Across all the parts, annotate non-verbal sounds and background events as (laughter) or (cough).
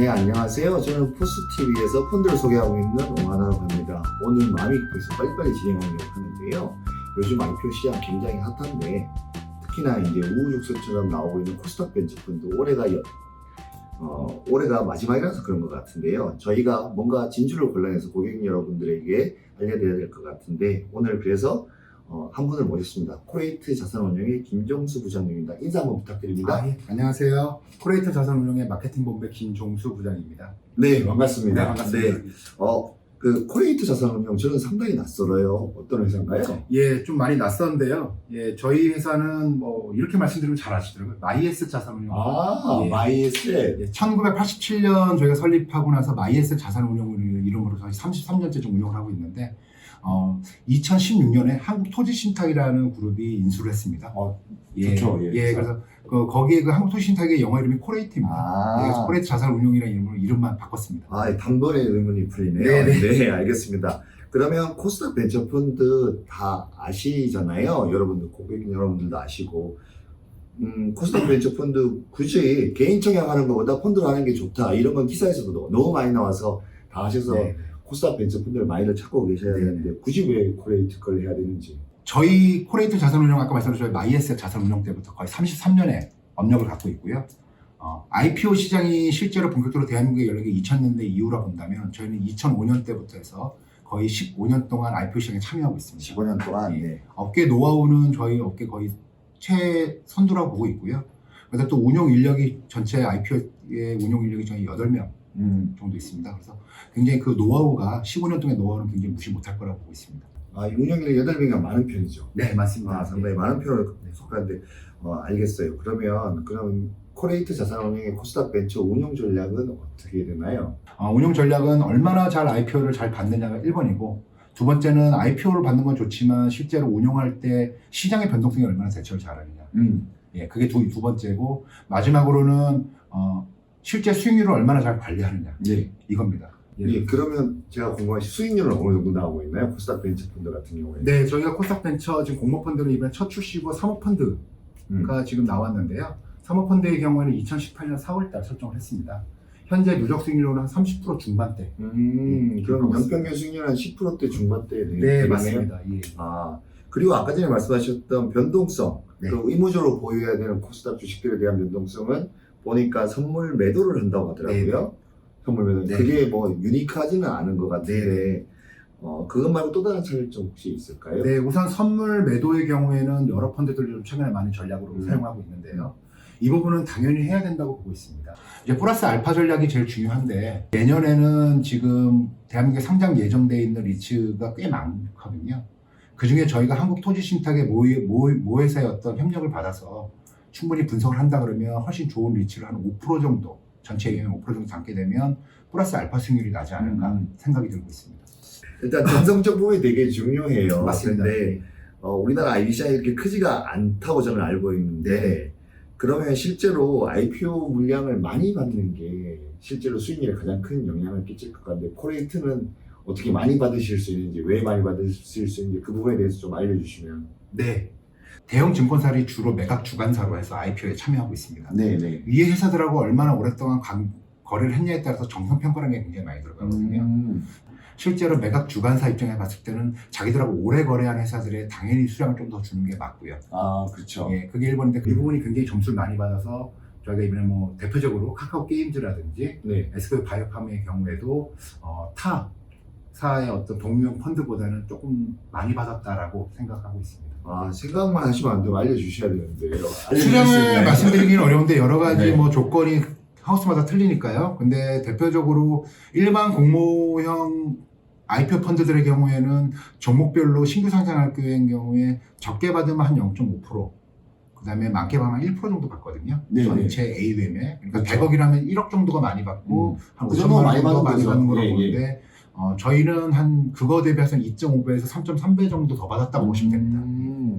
네, 안녕하세요. 저는 포스TV에서 펀드를 소개하고 있는 오하나라고 합니다. 오늘 마음이 급해서 빨리빨리 진행하려고 하는데요. 요즘 IPO 시장 굉장히 핫한데, 특히나 이제 우후죽순처럼 나오고 있는 코스닥 벤처 펀드 올해가 여- 어, 올해가 마지막이라서 그런 것 같은데요. 저희가 뭔가 진주를 골라내서 고객 여러분들에게 알려드려야 될 것 같은데, 오늘 그래서 어, 한 분을 모셨습니다. 코레이트 자산운용의 김종수 부장님입니다. 인사 한번 부탁드립니다. 아, 예. 안녕하세요. 코레이터 자산운용의 마케팅 본부 김종수 부장입니다. 네, 반갑습니다. 네, 반갑습니다. 네. 어, 그 코레이트 자산운용 저는 상당히 낯설어요. 어떤 회사인가요? 예, 좀 많이 낯선데요. 예, 저희 회사는 뭐 이렇게 말씀드리면 잘 아시더라고요. 마이에스 자산운용. 아, 예. 마이에셋. 예, 1987년 저희가 설립하고 나서 마이에스 자산운용을 이름으로 저희 33년째 좀 운영을 하고 있는데 어, 2016년에 한국토지신탁이라는 그룹이 인수를 했습니다. 어, 예, 좋죠. 예, 예, 그래서 그, 거기에 그 한국토지신탁의 영어 이름이 코레이트입니다. 예, 그래서 아, 코레이트 자산운용이라는 이름으로 이름만 바꿨습니다. 아, 단번에 의문이 풀리네요. 네네. 네, 알겠습니다. 그러면 코스닥 벤처펀드 다 아시잖아요. 여러분들, 고객 여러분들도 아시고. 음, 코스닥 벤처펀드 굳이 개인 청약하는 것보다 펀드로 하는 게 좋다. 이런 건 기사에서도 너무 많이 나와서 다 하셔서 네. 코스닥 벤처펀드를 많이들 찾고 계셔야 네. 되는데 굳이 왜 코레이트 걸 해야 되는지. 저희 코레이트 자산운용 아까 말씀드린 저희 마이에셋 자산운용 때부터 거의 33년의 업력을 갖고 있고요. 어, IPO 시장이 실제로 본격적으로 대한민국에 열린 게 2000년대 이후라 본다면 저희는 2005년 때부터 해서 거의 15년 동안 IPO 시장에 참여하고 있습니다. 15년 동안. 예. 네. 업계 노하우는 저희 업계 거의 최선두라고 보고 있고요. 그래서 또 운용 인력이 전체 IPO의 운용 인력이 저희 8명 음, 정도 있습니다. 그래서 굉장히 그 노하우가 15년 동안의 노하우는 굉장히 무시 못할 거라고 보고 있습니다. 아, 운영인력 8명이 많은 편이죠. 네, 맞습니다. 아, 상당히 많은 편으로 속하는데, 어, 알겠어요. 그러면, 그럼, 코레이트 자산운용의 코스닥 벤처 운영 전략은 어떻게 되나요? 어, 운영 전략은 얼마나 잘 IPO를 잘 받느냐가 1번이고 두 번째는 IPO를 받는 건 좋지만 실제로 운용할 때 시장의 변동성이 얼마나 대처를 잘하느냐. 음. 예, 그게 두, 두 번째고 마지막으로는 어, 실제 수익률을 얼마나 잘 관리하느냐. 네. 이겁니다. 예, 그러면 제가 궁금한 게 수익률은 어느 정도 나오고 있나요? 코스닥 벤처 펀드 같은 경우에. 네, 저희가 코스닥 벤처 지금 공모 펀드는 이번에 첫 출시고 사모 펀드가 음. 지금 나왔는데요. 사모 펀드의 경우에는 2018년 4월달 설정을 했습니다. 현재 누적 수익률은 한 30% 중반대. 음, 그럼 그렇습니다. 연평균 수익률 한 10%대 중반대 네. 맞습니다. 예. 아, 그리고 아까 전에 말씀하셨던 변동성, 네. 그 의무적으로 보유해야 되는 코스닥 주식들에 대한 변동성은 보니까 선물 매도를 한다고 하더라고요. 선물 매도. 네. 그게 뭐 유니크하지는 않은 것 같은데, 어, 그것 말고 또 다른 차이점 혹시 있을까요? 네, 우선 선물 매도의 경우에는 여러 펀드들이 좀 최근에 많이 전략으로 음. 사용하고 있는데요. 이 부분은 당연히 해야 된다고 보고 있습니다. 이제 플러스 알파 전략이 제일 중요한데 내년에는 지금 대한민국에 상장 예정돼 있는 리츠가 꽤 많거든요. 그 중에 저희가 한국 토지신탁의 모, 모, 모 회사의 어떤 협력을 받아서 충분히 분석을 한다 그러면 훨씬 좋은 리츠를 한 5% 정도 전체 예경 5% 정도 담게 되면 플러스 알파 수익률이 나지 않을까 음. 생각이 들고 있습니다. 일단 전성적 부분이 되게 중요해요. 맞습니다. 근데 어, 우리나라 IB 시장이 이렇게 크지가 않다고 저는 알고 있는데 그러면 실제로 IPO 물량을 많이 받는 게 실제로 수익률에 가장 큰 영향을 끼칠 것 같은데 코레이트는 어떻게 많이 받으실 수 있는지 왜 많이 받으실 수 있는지 그 부분에 대해서 좀 알려주시면 네. 대형 증권사들이 주로 매각 주관사로 해서 IPO에 참여하고 있습니다. 네네 위에 회사들하고 얼마나 오랫동안 관- 거래를 했냐에 따라서 정성 평가라는 게 굉장히 많이 들어가거든요. 음, 실제로 매각 주관사 입장에 봤을 때는 자기들하고 오래 거래한 회사들에 당연히 수량을 좀 더 주는 게 맞고요. 아 그렇죠 예, 그게 1번인데 그 부분이 굉장히 점수를 많이 받아서 저희가 이번에 뭐 대표적으로 카카오 게임즈라든지 네 SK 바이오팜의 경우에도 어, 타 사의 어떤 동유형 펀드보다는 조금 많이 받았다라고 생각하고 있습니다. 아 생각만 하시면 안 되고 알려주셔야 되는데요 수 수량을? 말씀드리기는 어려운데 여러 가지 네. 뭐 조건이 하우스마다 틀리니까요. 근데 대표적으로 일반 공모형 IPO 펀드들의 경우에는 종목별로 신규 상장할 경우에 적게 받으면 한 0.5%, 그 다음에 많게 받으면 1% 정도 받거든요. 네, 전체 AUM에. 그러니까 그렇죠. 100억이라면 1억 정도가 많이 받고, 한그 5천만 정도 원 많이 정도 받는 많이. 받는 거라고 예, 예. 보는데, 어, 저희는 한 그거 대비해서 2.5배에서 3.3배 정도 더 받았다고 보시면 됩니다.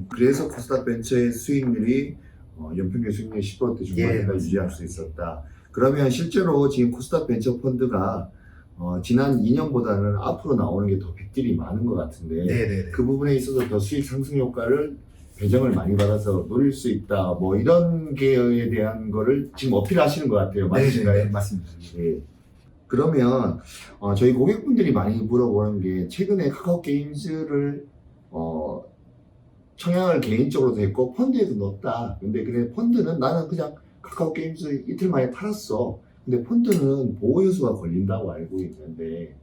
음, 그래서 코스닥 벤처의 수익률이 어, 연평균 수익률 10%대 중반까지 예, 유지할 수 있었다. 그러면 실제로 지금 코스닥 벤처 펀드가 어, 지난 2년보다는 앞으로 나오는 게 더 빅딜이 많은 것 같은데 네네네. 그 부분에 있어서 더 수익 상승 효과를 배정을 많이 받아서 노릴 수 있다. 뭐 이런 게에 대한 거를 지금 어필하시는 것 같아요. 맞으신가요? 네, 맞습니다. 예. 그러면 어, 저희 고객분들이 많이 물어보는 게 최근에 카카오 게임즈를 어, 청약을 개인적으로도 했고 펀드에도 넣었다. 근데 그래 펀드는 나는 그냥 카카오 게임즈 이틀 만에 팔았어. 근데 펀드는 보호예수가 걸린다고 알고 있는데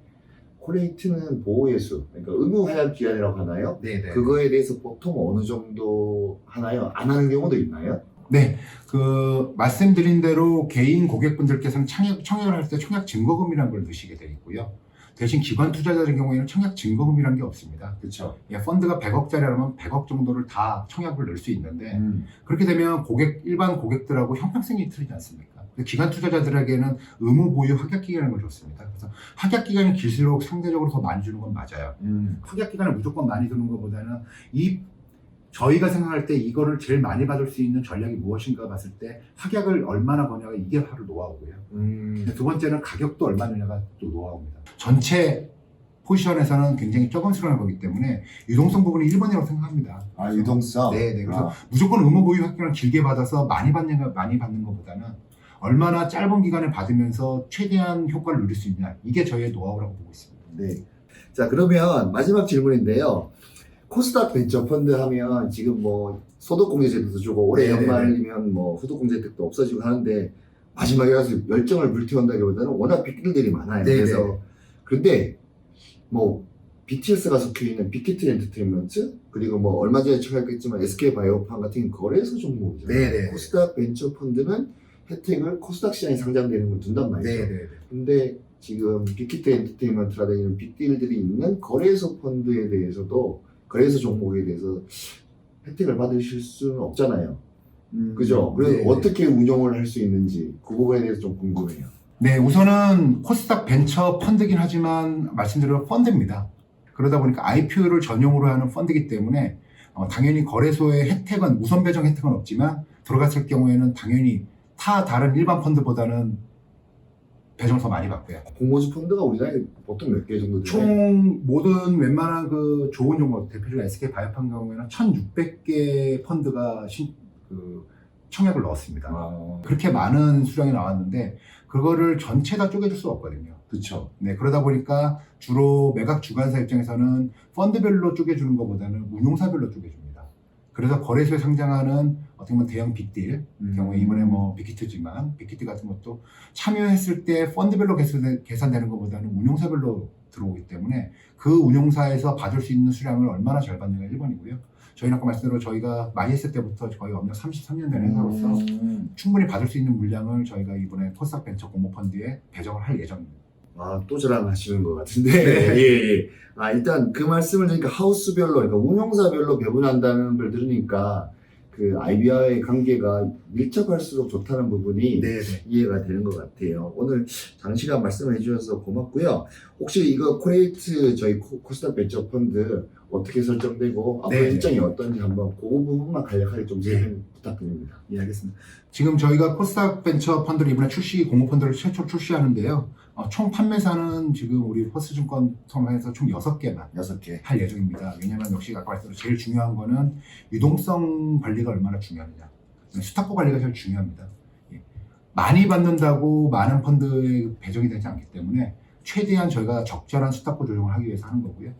코레이트는 보호예수, 그러니까 의무 하약 기간이라고 하나요? 네, 네. 그거에 대해서 보통 어느 정도 하나요? 안 하는 경우도 있나요? 네, 그 말씀드린 대로 개인 고객분들께서는 청약, 청약을 할 때 청약 증거금이라는 걸 넣으시게 되어 있고요. 대신 기관 투자자의 경우에는 청약 증거금이라는 게 없습니다. 그렇죠. 예, 펀드가 100억짜리라면 100억 정도를 다 청약을 넣을 수 있는데 음. 그렇게 되면 고객 일반 고객들하고 형평성이 틀리지 않습니까? 기관 투자자들에게는 의무 보유 확약 기간을 걸 줬습니다. 그래서 확약 기간이 길수록 상대적으로 더 많이 주는 건 맞아요. 음. 확약 기간을 무조건 많이 두는 것보다는 이 저희가 생각할 때 이거를 제일 많이 받을 수 있는 전략이 무엇인가 봤을 때 확약을 얼마나 거냐가 이게 바로 노하우고요. 음. 두 번째는 가격도 얼마냐가 또 노하우입니다. 전체 포지션에서는 굉장히 조금 수량을 보기 때문에 유동성 부분이 1번이라고 생각합니다. 아 유동성. 네, 네. 그래서 아, 무조건 의무 보유 확약을 길게 받아서 많이 받는 거 많이 받는 것보다는 얼마나 짧은 기간에 받으면서 최대한 효과를 누릴 수 있냐 이게 저희의 노하우라고 보고 있습니다. 네. 자 그러면 마지막 질문인데요. 코스닥 벤처 펀드 하면 지금 뭐 소득공제 제도도 주고 올해 네네네. 연말이면 뭐 소득공제 혜택도 없어지고 하는데 마지막에 가서 열정을 불태운다기보다는 워낙 빅딜들이 많아요. 네네. 그래서 그런데 뭐 BTS가 속해 있는 빅히트 엔터테인먼트 그리고 뭐 얼마 전에 청약했지만 SK 바이오팜 같은 거래소 종목이잖아요. 네네. 코스닥 벤처 펀드는 혜택을 코스닥 시장에 상장되는 걸 둔단 말이죠. 네. 근데 지금 빅히트 엔터테인먼트라든지 이런 빅딜들이 있는 거래소 펀드에 대해서도 거래소 종목에 대해서 혜택을 받으실 수는 없잖아요. 그죠? 그래서 네. 어떻게 운영을 할 수 있는지 그 부분에 대해서 좀 궁금해요. 네, 우선은 코스닥 벤처 펀드긴 하지만 말씀드린 펀드입니다. 그러다 보니까 IPO를 전용으로 하는 펀드이기 때문에 어, 당연히 거래소의 혜택은 우선 배정 혜택은 없지만 들어갔을 경우에는 당연히 타 다른 일반 펀드보다는 배정을 더 많이 받고요. 공모주 펀드가 우리나라에 보통 몇 개 정도 돼요? 총 모든 웬만한 그 좋은 종목 대표적으로 SK 바이오팜 경우에는 1,600개 펀드가 신, 그 청약을 넣었습니다. 아, 그렇게 많은 수량이 나왔는데 그거를 전체 다 쪼개줄 수 없거든요. 그쵸. 네, 그러다 보니까 주로 매각 주관사 입장에서는 펀드별로 쪼개주는 것보다는 운용사별로 쪼개줍니다. 그래서 거래소에 상장하는 어떻게 보면 대형 빅딜 음. 경우에 이번에 뭐 빅히트지만 빅히트 같은 것도 참여했을 때 펀드별로 계산- 계산되는 것보다는 운용사별로 들어오기 때문에 그 운용사에서 받을 수 있는 수량을 얼마나 잘 받느냐 1번이고요. 저희는 아까 말씀대로 저희가 많이 했을 때부터 거의 업력 33년 된 회사로서 음. 충분히 받을 수 있는 물량을 저희가 이번에 코스닥 벤처 공모펀드에 배정을 할 예정입니다. 아, 또 자랑하시는 것 같은데. 네. (laughs) 예, 예. 아, 일단 그 말씀을 드리니까 하우스별로, 그러니까 운용사별로 배분한다는 걸 들으니까 그 IB와의 관계가 밀접할수록 좋다는 부분이 네. 이해가 되는 것 같아요. 오늘 장시간 말씀해 주셔서 고맙고요. 혹시 이거 코레이트 저희 코- 코스닥 벤처 펀드 어떻게 설정되고 앞으로 네. 일정이 어떤지 한번 그 부분만 간략하게 좀 네. 설명 부탁드립니다. 예, 알겠습니다. 지금 저희가 코스닥 벤처 펀드를 이번에 출시, 공모 펀드를 최초 출시하는데요. 어, 총 판매사는 지금 우리 포스증권 통해서 총 6개만 여섯 개. 할 예정입니다. 왜냐하면 역시 아까 말씀드린 제일 중요한 거는 유동성 관리가 얼마나 중요하느냐. 스타코 관리가 제일 중요합니다. 예. 많이 받는다고 많은 펀드에 배정이 되지 않기 때문에 최대한 저희가 적절한 스타코 조정을 하기 위해서 하는 거고요.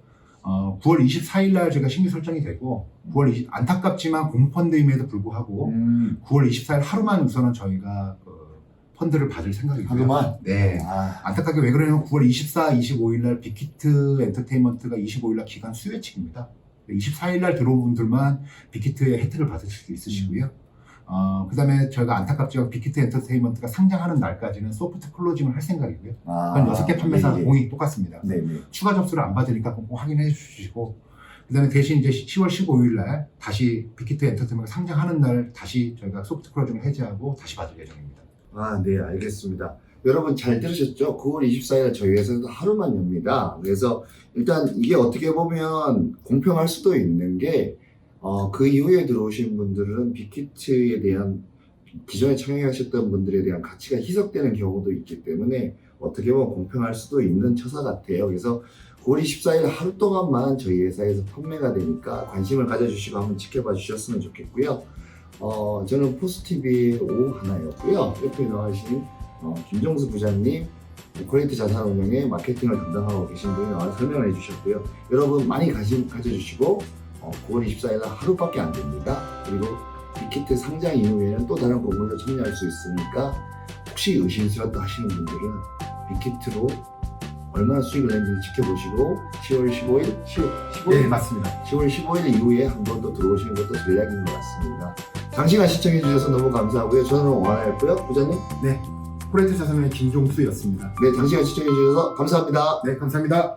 어, 9월 24일 날 저희가 신규 설정이 되고 9월 20, 안타깝지만 공펀드임에도 불구하고 음, 9월 24일 하루만 우선은 저희가 그 펀드를 받을 생각이고요. 하루만? 네. 아, 안타깝게 왜 그러냐면 9월 24, 25일 날 빅히트 엔터테인먼트가 25일 날 기간 수혜칙입니다. 24일 날 들어온 분들만 빅히트의 혜택을 받으실 수 있으시고요. 어, 그 다음에 저희가 안타깝지만 빅히트 엔터테인먼트가 상장하는 날까지는 소프트 클로징을 할 생각이고요. 아, 그건 6개 판매사 예, 예. 공이 똑같습니다. 네네. 추가 접수를 안 받으니까 꼭 확인해 주시고 그 다음에 대신 이제 10월 15일 날 다시 빅히트 엔터테인먼트 상장하는 날 다시 저희가 소프트 클로징을 해제하고 다시 받을 예정입니다. 아, 네, 알겠습니다. 여러분 잘 들으셨죠? 9월 24일 저희 회사에서 하루만 엽니다. 그래서 일단 이게 어떻게 보면 공평할 수도 있는 게, 어, 그 이후에 들어오신 분들은 빅히트에 대한 기존에 청약하셨던 분들에 대한 가치가 희석되는 경우도 있기 때문에 어떻게 보면 공평할 수도 있는 처사 같아요. 그래서 9월 24일 하루 동안만 저희 회사에서 판매가 되니까 관심을 가져주시고 한번 지켜봐 주셨으면 좋겠고요. 어, 저는 포스티비의 오 하나였고요. 옆에 나와주신 어, 김종수 부장님, 코레이트 자산운용의 마케팅을 담당하고 계신 분이 나와서 설명을 해주셨고요. 여러분 많이 관심 가져주시고 어, 9월 24일 하루밖에 안 됩니다. 그리고 빅히트 상장 이후에는 또 다른 공모도 참여할 수 있으니까 혹시 의심스럽다 하시는 분들은 빅히트로 얼마나 수익을 냈는지 지켜보시고 10월 15일, 10월 15일, 네, 맞습니다. 10월 15일 이후에 한 번 더 들어오시는 것도 전략인 것 같습니다. 장시간 시청해 주셔서 너무 감사하고요. 저는 원하였고요. 부장님, 네, 코레이트 자산의 김종수였습니다. 네, 장시간 시청해 주셔서 감사합니다. 네, 감사합니다.